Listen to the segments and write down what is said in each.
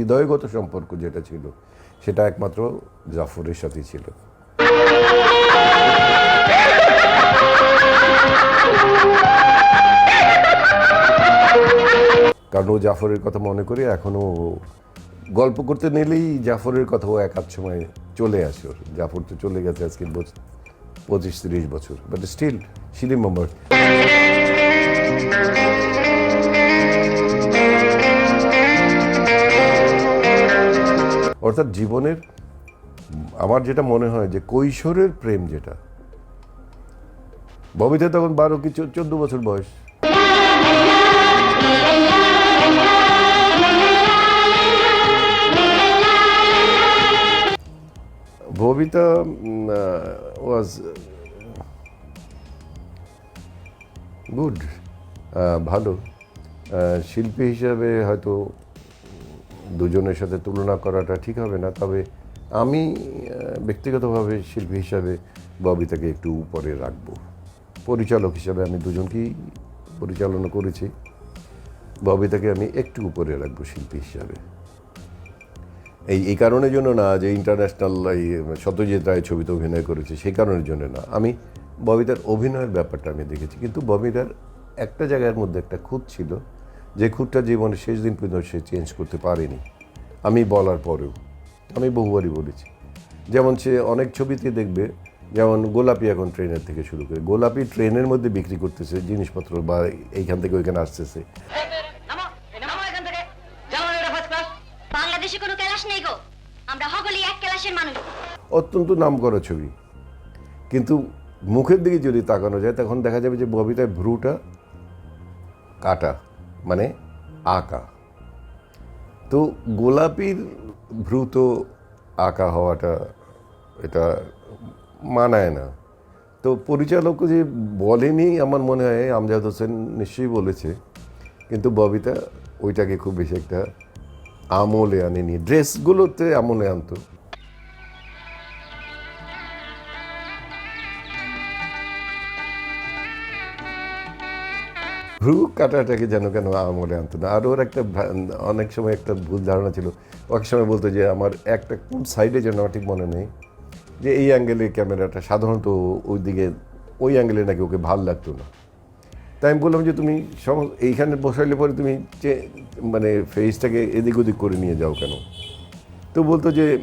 হৃদয়গত সম্পর্ক যেটা ছিল, সেটা একমাত্র জাফরের সাথেই ছিল। কারণ ও জাফরের কথা মনে করে এখনও গল্প করতে নিলেই জাফরের কথা ও এক আধ সময় চলে আসে ওর। জাফর তো চলে গেছে আজকে পঁচিশ তিরিশ বছর। বাট স্টিল রিমেম্বার অর্থাৎ জীবনের, আমার যেটা মনে হয় যে কৈশোরের প্রেম যেটা ববিতে তখন বারো কি চোদ্দ বছর বয়স। ববিতা ওয়াজ গুড ভালো শিল্পী হিসাবে হয়তো দুজনের সাথে তুলনা করাটা ঠিক হবে না, তবে আমি ব্যক্তিগতভাবে শিল্পী হিসাবে ববিতাকে একটু উপরে রাখব। পরিচালক হিসাবে আমি দুজনকেই পরিচালনা করেছি। ববিতাকে আমি একটু উপরে রাখব শিল্পী হিসাবে। এই এই কারণের জন্য না যে ইন্টারন্যাশনাল এই সত্যজিৎ রায় ছবিতে অভিনয় করেছে, সেই কারণের জন্য না। আমি ববিতার অভিনয়ের ব্যাপারটা আমি দেখেছি, কিন্তু ববিতার একটা জায়গার মধ্যে একটা খুঁত ছিল যে খুঁটটা জীবনের শেষ দিন পর্যন্ত সে চেঞ্জ করতে পারেনি। আমি বলার পরেও আমি বহুবারই বলেছি। যেমন সে অনেক ছবিতে দেখবে যেমন গোলাপি এখন ট্রেনের থেকে শুরু করে। গোলাপি ট্রেনের মধ্যে বিক্রি করতেছে জিনিসপত্র বা এইখান থেকে ওইখানে আসতেছে। নামো নামো এখান থেকে। জানো না এটা ফার্স্ট ক্লাস বাংলাদেশে কোনো ক্লাস নেই গো। আমরা সকলেই এক ক্লাসের মানুষ। অত্যন্ত নাম করা ছবি। কিন্তু মুখের দিকে যদি তাকানো যায় তখন দেখা যাবে যে ববিতার ভ্রুটা কাটা। মানে আঁকা। তো গোলাপির ভ্রু তো আঁকা হওয়াটা এটা মানায় না। তো পরিচালক যে বলেনি, আমার মনে হয় আমজাদ হোসেন নিশ্চয়ই বলেছে, কিন্তু ববিতা ওইটাকে খুব বেশি একটা আমলে আনেনি। ড্রেসগুলোতে আমলে আনতো। ভ্রু কাটাটাকে যেন কেন আমলে আনতো না। আর ওর একটা অনেক সময় একটা ভুল ধারণা ছিল। এক সময় বলতো যে, আমার একটা কোন সাইডে যেন আমার ঠিক মনে নেই। যে এই অ্যাঙ্গেলে ক্যামেরাটা সাধারণত ওই দিকে ওই অ্যাঙ্গেলে নাকি ওকে ভালো লাগতো না। তাই আমি বললাম যে, তুমি সম- এইখানে বসাইলে পরে তুমি মানে ফেসটাকে এদিক ওদিক করে নিয়ে যাও কেন? তো বলতো যে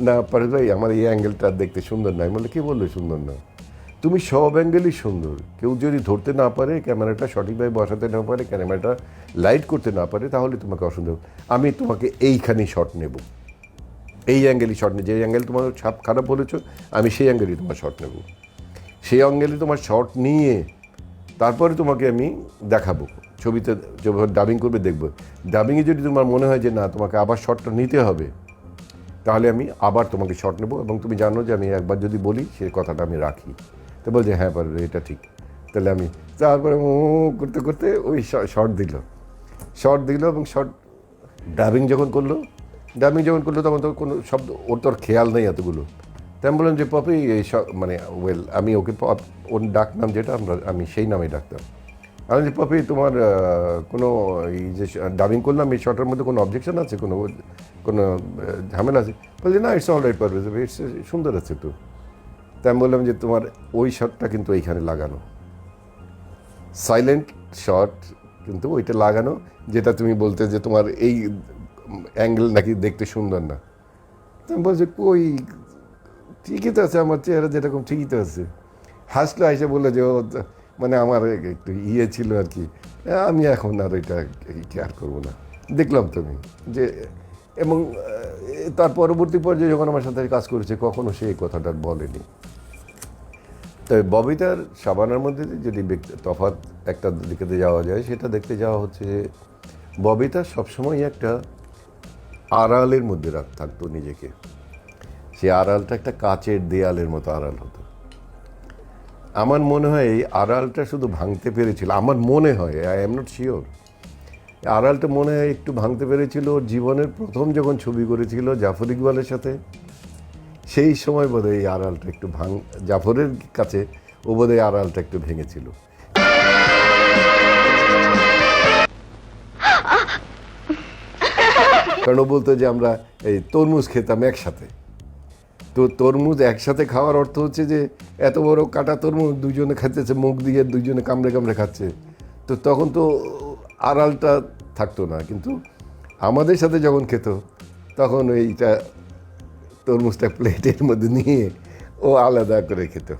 না পারে ভাই, আমার এই অ্যাঙ্গেলটা দেখতে সুন্দর নয় বলে কে বলল সুন্দর না? তুমি সব অ্যাঙ্গেলই সুন্দর। কেউ যদি ধরতে না পারে, ক্যামেরাটা সঠিকভাবে বসাতে না পারে, ক্যামেরাটা লাইট করতে না পারে, তাহলে তোমাকে অসুন্দর আমি তোমাকে এইখানেই শট নেব। এই অ্যাঙ্গেলই শট নেব। যে অ্যাঙ্গেল তোমার ছাপ খারাপ বলেছ, আমি সেই অ্যাঙ্গেলই তোমার শট নেব। সেই অ্যাঙ্গেলে তোমার শট নিয়ে তারপরে তোমাকে আমি দেখাবো। ছবিতে যখন ডাবিং করবে, দেখব। ডাবিংয়ে যদি তোমার মনে হয় যে না, তোমাকে আবার শটটা নিতে হবে, তাহলে আমি আবার তোমাকে শট নেব এবং তুমি জানো যে আমি একবার যদি বলি, সে কথাটা আমি রাখি। তো বলছে হ্যাঁ পারবে এটা ঠিক। তাহলে আমি তারপরে ও করতে করতে ওই শর্ট দিল। শর্ট দিল এবং শর্ট ডাবিং যখন করল ডাবিং যখন করল তখন তো কোনো শব্দ, ওর তো আর খেয়াল নেই এতগুলো। তাই আমি বললাম যে, পপি, এই মানে ওয়েল আমি ওকে পপ ওর ডাক নাম যেটা, আমরা, আমি সেই নামেই ডাকতাম। আমি যে পপি, তোমার কোনো এই যে ডাবিং করলাম, এই শর্টের মধ্যে কোনো অবজেকশন আছে? কোনো কোনো ঝামেলা আছে? বলছি, না ইটস অল রাইট পারবে ইটস সুন্দর আছে তো। তাই আমি বললাম যে তোমার ওই শটটা কিন্তু এইখানে লাগানো। সাইলেন্ট শট কিন্তু ওইটা লাগানো, যেটা তুমি বলতে যে তোমার এই অ্যাঙ্গেল নাকি দেখতে সুন্দর না। আমি বলছি, কই? ঠিকই তো আছে, আমার চেহারা যেরকম ঠিকই তো আছে। হাসলো এসে বলল যে, ও মানে আমার একটু ইয়ে ছিল আর কি। আমি এখন আর ওইটা কেয়ার করব না। দেখলাম তুমি যে এবং তার পরবর্তী পর্যায়ে যখন আমার সাথে কাজ করেছে, কখনো সে এই কথাটা বলেনি। তবে ববিতার সাবানার মধ্যে যদি তফাৎ একটা দিকে যাওয়া যায়, সেটা দেখতে যাওয়া হচ্ছে যে ববিতা সবসময় একটা আড়ালের মধ্যে রাখ, থাকতো নিজেকে। সেই আড়ালটা একটা কাচের দেয়ালের মতো আড়াল হতো। আমার মনে হয় এই আড়ালটা শুধু ভাঙতে পেরেছিল। আমার মনে হয়, আই এম নট শিওর। আড়ালটা মনে হয় একটু ভাঙতে পেরেছিল। ওর জীবনের প্রথম যখন ছবি করেছিল জাফর ইকবালের সাথে, সেই সময় বোধহয় এই আড়ালটা একটু ভাঙ, জাফরের কাছে ও বোধহয় আড়ালটা একটু ভেঙেছিল। কারণ ও বলতো যে আমরা এই তরমুজ খেতাম একসাথে। তো তরমুজ একসাথে খাওয়ার অর্থ হচ্ছে যে এত বড় কাটা তরমুজ দুজনে খাচ্ছে মুখ দিয়ে দুজনে কামড়ে কামড়ে খাচ্ছে। তো তখন তো আড়ালটা থাকতো না, কিন্তু আমাদের সাথে যখন খেত, তখন এইটা তরমুজটা প্লেটের মধ্যে নিয়ে ও আলাদা করে খেত।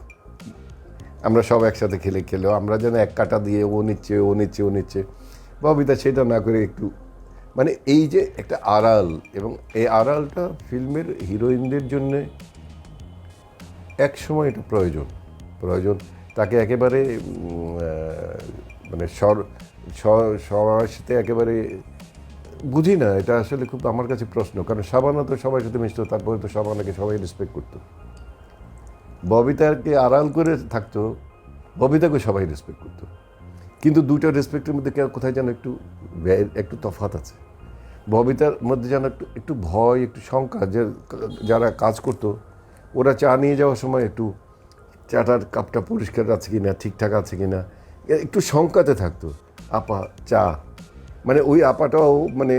আমরা সব একসাথে খেলে খেলো আমরা যেন এক কাটা দিয়ে ও নিচ্ছে ও নিচ্ছে ও নিচ্ছে, ববিতা সেটা না করে একটু মানে এই যে একটা আড়াল এবং এই আড়ালটা ফিল্মের হিরোইনদের জন্যে এক সময় এটা প্রয়োজন। প্রয়োজন, তাকে একেবারে মানে স্বর স- সবার সাথে একেবারে বুঝি না, এটা আসলে খুব আমার কাছে প্রশ্ন। কারণ সাবানা তো সবার সাথে মিশতো, তারপরে তো সাবানাকে সবাই রেসপেক্ট করতো। ববিতাকে আড়াল করে থাকতো ববিতাকে সবাই রেসপেক্ট করতো। কিন্তু দুটো রেসপেক্টের মধ্যে কোথায় যেন একটু একটু তফাৎ আছে। ববিতার মধ্যে যেন একটু একটু ভয়, একটু শঙ্কা, যে যারা কাজ করতো, ওরা চা নিয়ে যাওয়ার সময় একটু চাটার কাপটা পরিষ্কার আছে কি না ঠিকঠাক আছে কি না একটু শঙ্কাতে থাকতো। আপা, চা। মানে ওই আপাটাও মানে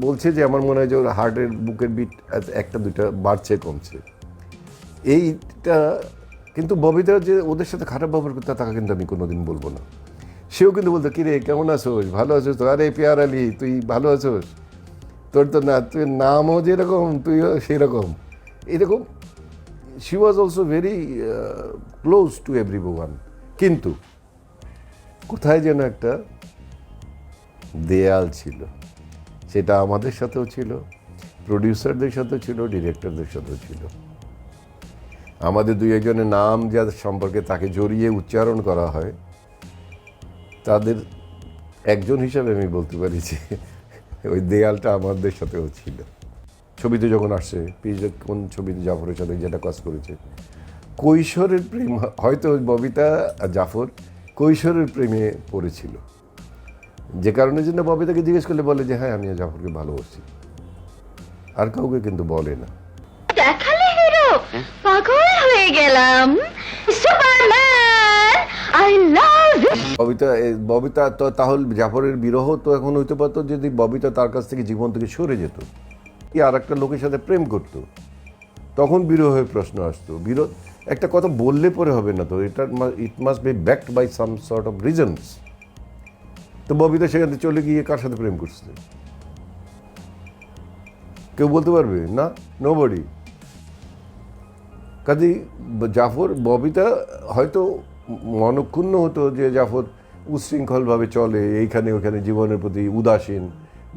বলছে যে আমার মনে হয় যে ওর হার্টের বুকের বিট একটা, দুইটা বাড়ছে, কমছে। এইটা কিন্তু ববিতা যে ওদের সাথে খারাপ ব্যবহার করতে, তাকে কিন্তু আমি কোনোদিন বলব না। সেও কিন্তু বলতো, কিরে, কেমন আছোস? ভালো আছোস তো? আরে, পেয়ার আলী, তুই ভালো আছোস? তোর তো না তুই নামও যেরকম, তুইও সেরকম। এরকম she was also very close to every one কিন্তু কোথায় যেন একটা দেয়াল ছিল। সেটা আমাদের সাথেও ছিল প্রডিউসারদের সাথেও ছিল ডিরেক্টরদের সাথেও ছিল। আমাদের দুই একজনের নাম যাদের সম্পর্কে তাকে জড়িয়ে উচ্চারণ করা হয়, তাদের একজন হিসাবে আমি বলতে পারি যে ওই দেয়ালটা আমাদের সাথেও ছিল। ছবিতে যখন আসছে পিজে কোন ছবিতে জাফরের সাথে যেটা কাজ করেছে, কৈশোরের প্রেম, হয়তো ববিতা আর জাফর কৈশোরের প্রেমে পড়েছিল। যে কারণের জন্য ববিতাকে জিজ্ঞেস করলে বলে যে হ্যাঁ আমি জাফরকে ভালোবাসি। আর কাউকে কিন্তু বলে না। দেখালে হিরো পাগল হয়ে গেলাম। Superman I love Babita Babita তো তাহলে জাফরের বিরহ তো এখন হইতে পারতো যদি ববিতা তার কাছ থেকে জীবন থেকে সরে যেত। কি আর একটা লোকের সাথে প্রেম করত? তখন বিরহের প্রশ্ন আসতো। বিরহ একটা কথা বললে পরে হবে না তো, এটা it must be backed by some sort of reasons তো ববিতা সেখান থেকে চলে গিয়ে কার সাথে প্রেম করছে? কেউ বলতে পারবে? না? নো বডি কাজেই জাফর, ববিতা হয়তো মনক্ষুণ্ণ হতো যে জাফর উচ্ছৃঙ্খলভাবে চলে, এইখানে ওখানে জীবনের প্রতি উদাসীন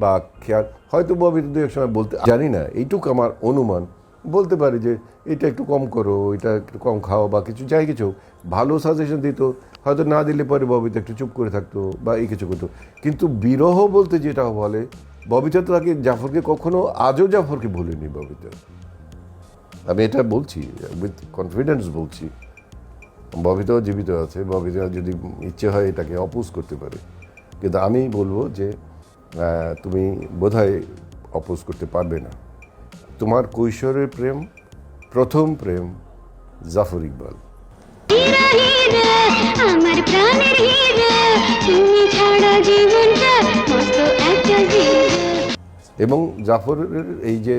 বা খেয়াল। হয়তো ববিতা দু এক সময় বলতে, জানি না, এইটুকু আমার অনুমান। বলতে পারি যে এটা একটু কম করো, এটা একটু কম খাও বা কিছু, যাই কিছু ভালো সাজেশন দিত, হয়তো না দিলে পরে ববিতা একটু চুপ করে থাকতো বা এই কিছু করতো। কিন্তু বিরহ বলতে যেটা বলে, ববিতা তো তাকে জাফরকে কখনো, আজও জাফরকে ভুলেনি ববিতা। আমি এটা বলছি উইথ কনফিডেন্স বলছি। ববিতাও জীবিত আছে ববিতা যদি ইচ্ছে হয় এটাকে অপোজ করতে পারে। কিন্তু আমি বলব যে তুমি বোধহয় অপোজ করতে পারবে না। তোমার কৈশোরের প্রেম প্রথম প্রেম জাফর ইকবাল। আমার প্রাণের তুমি ছাড়া জীবনটা একটা এবং জাফরের এই যে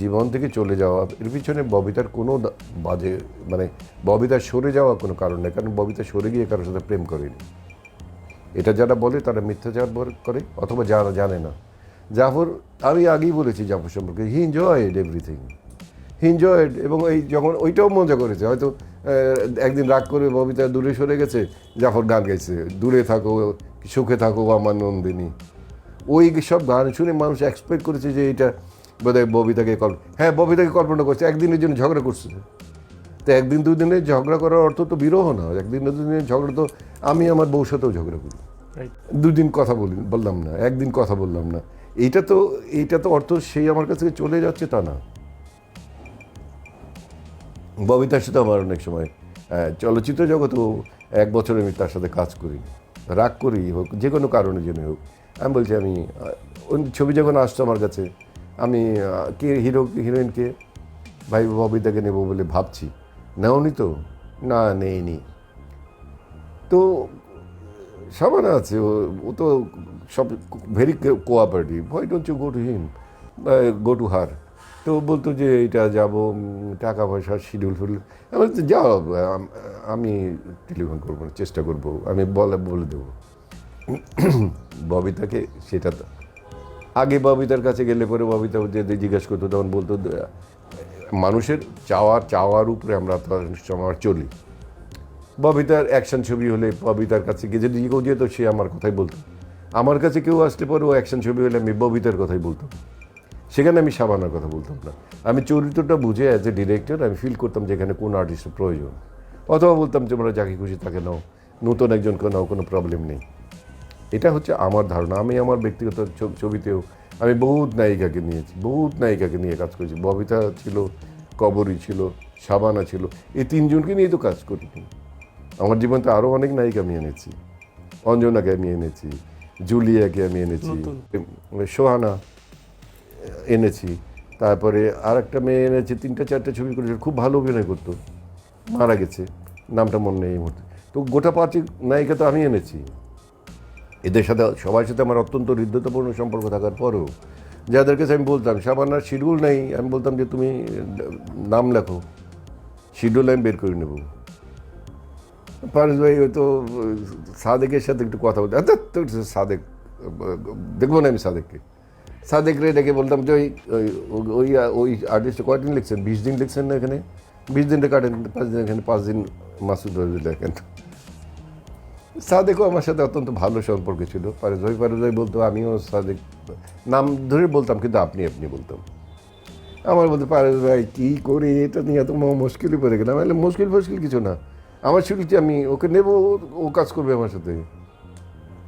জীবন থেকে চলে যাওয়া এর পিছনে ববিতার কোনো বাজে মানে ববিতার সরে যাওয়া কোনো কারণ নেই কারণ ববিতা সরে গিয়ে কারোর সাথে প্রেম করেনি। এটা যারা বলে তারা মিথ্যাচার করে অথবা যারা জানে না। জাফর আমি আগেই বলেছি জাফর সম্পর্কে he enjoyed everything he enjoyed এবং এই যখন ওইটাও মজা করেছে হয়তো একদিন রাগ করে ববিতা দূরে সরে গেছে জাফর গান গাইছে দূরে থাকো সুখে থাকো আমার নন্দিনী। ওই সব গান শুনে মানুষ এক্সপেক্ট করেছে যে এটা বোধহয় ববিতাকে কল্প হ্যাঁ ববিতাকে কল্পনা করছে একদিনের জন্য ঝগড়া করছে। তো একদিন দুই দিনে ঝগড়া করার অর্থ তো বিরহ না একদিন দুই দিনের ঝগড়া তো আমি আমার বউর সাথেও ঝগড়া করি। দুদিন কথা বলি বললাম না একদিন কথা বললাম না। এইটা তো এইটা তো অর্থ সেই আমার কাছ থেকে চলে যাচ্ছে তা না। ববিতার সাথে আমার অনেক সময় চলচ্চিত্র জগতেও এক বছর আমি তার সাথে কাজ করি, রাগ করি, হোক, যে কোনো কারণে জন্য হোক। আমি বলছি, আমি ছবি যখন আসতো আমার কাছে, আমি কে হিরো, হিরোইনকে, ভাই ববিতাকে নেব বলে ভাবছি। নেওনি তো? না, নেইনি। তো সাবানা আছে ও তো সব very cooperative why don't you go to him go to her তো বলতো যে এটা যাব টাকা পয়সা শিডিউল ফুল আমি বলছি, যাও আম- আমি টেলিফোন করব না, চেষ্টা করব। আমি বলে বলে দেবো। ববিতাকে সেটা আগে ববিতার কাছে গেলে পরে ববিতা যদি জিজ্ঞেস করতো তখন বলতো মানুষের চাওয়ার চাওয়ার উপরে আমরা তো সময় চলি। ববিতার অ্যাকশন ছবি হলে ববিতার কাছে গিয়ে যদি কেউ যেত, সে আমার কথাই বলতো। আমার কাছে কেউ আসতে পারে ও অ্যাকশন ছবি হলে আমি ববিতার কথাই বলতাম। সেখানে আমি সাবানার কথা বলতাম না। আমি চরিত্রটা বুঝে অ্যাজ এ ডিরেক্টর আমি ফিল করতাম যে এখানে কোন আর্টিস্টের প্রয়োজন। অথবা বলতাম তোমরা যাকে খুশি তাকে নাও। নতুন একজনকে নাও, কোনো প্রবলেম নেই। এটা হচ্ছে আমার ধারণা। আমি আমার ব্যক্তিগত ছবিতেও আমি বহুত নায়িকাকে নিয়েছি, বহুত নায়িকাকে নিয়ে কাজ করেছি। ববিতা ছিল, কবরী ছিল, সাবানা ছিল। এই তিনজনকে নিয়ে তো কাজ করি। আমার জীবনতে আরও অনেক নায়িকা আমি এনেছি। অঞ্জনাকে আমি এনেছি জুলিয়াকে আমি এনেছি সোহানা এনেছি। তারপরে আর একটা মেয়ে এনেছে তিনটা চারটে ছবি করেছে খুব ভালো অভিনয় করতো। মারা গেছে নামটা মনে নেই এই মুহূর্তে। তো গোটা পাঁচে নায়িকা তো আমি এনেছি। এদের সাথে সবার সাথে আমার অত্যন্ত হৃদ্যতাপূর্ণ সম্পর্ক থাকার পরেও যাদের কাছে আমি বলতাম সাবান্নার শিডিউল নেই। আমি বলতাম যে তুমি নাম লেখো শিডিউল আমি বের করে নেব। পারস ভাই হয়তো সাদেকের সাথে একটু কথা বলতে আচ্ছা তো সাদেক, দেখব না আমি সাদেককে। সাদেক রে ডেকে বলতাম যে, ওই, ওই- ওই আর্টিস্ট কয়দিন লিখছেন? বিশ দিন লিখছেন না এখানে? বিশ দিনটা কাটেন, পাঁচ দিন এখানে, পাঁচ দিন মাসুদ লেখেন সাদেকও আমার সাথে অত্যন্ত ভালো সম্পর্ক ছিল। পারেজ ভাই পারেজ ভাই বলতো, আমিও সাদেক নাম ধরে বলতাম, কিন্তু আপনি আপনি বলতাম। আমার বলতে পারেজ ভাই, কী করে? এটা নিয়ে এত মুশকিলই পড়ে গেলাম। মুশকিল ফুশকিল কিছু না। আমার শুনছি আমি ওকে নেব, ও- কাজ করবে আমার সাথে।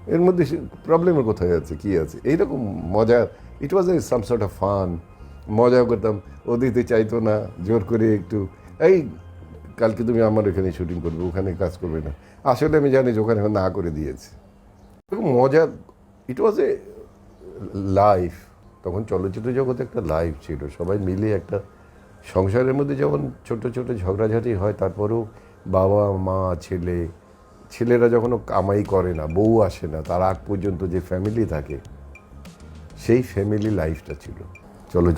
এর মধ্যে প্রবলেমের কোথায় আছে, কি আছে? এইরকম মজা। It was a some sort of fun মজা করতাম। ও দিতে চাইতো না, জোর করে একটু। এই, কালকে তুমি আমার এখানে শুটিং করবে, ওখানে কাজ করবে না। আসলে আমি জানি যে ওখানে না করে দিয়েছে। এরকম মজা। ইট ওয়াজ এ লাইফ তখন চলচ্চিত্র জগতে একটা লাইফ ছিল। সবাই মিলে একটা সংসারের মধ্যে যেমন ছোট ছোট ঝগড়াঝাটি হয়, তারপরেও বাবা, মা, ছেলে। ছেলেরা যখন কামাই করে না, বউ আসে না, তার আগ পর্যন্ত যে ফ্যামিলি থাকে, সেই ফ্যামিলি লাইফটা ছিল। চলো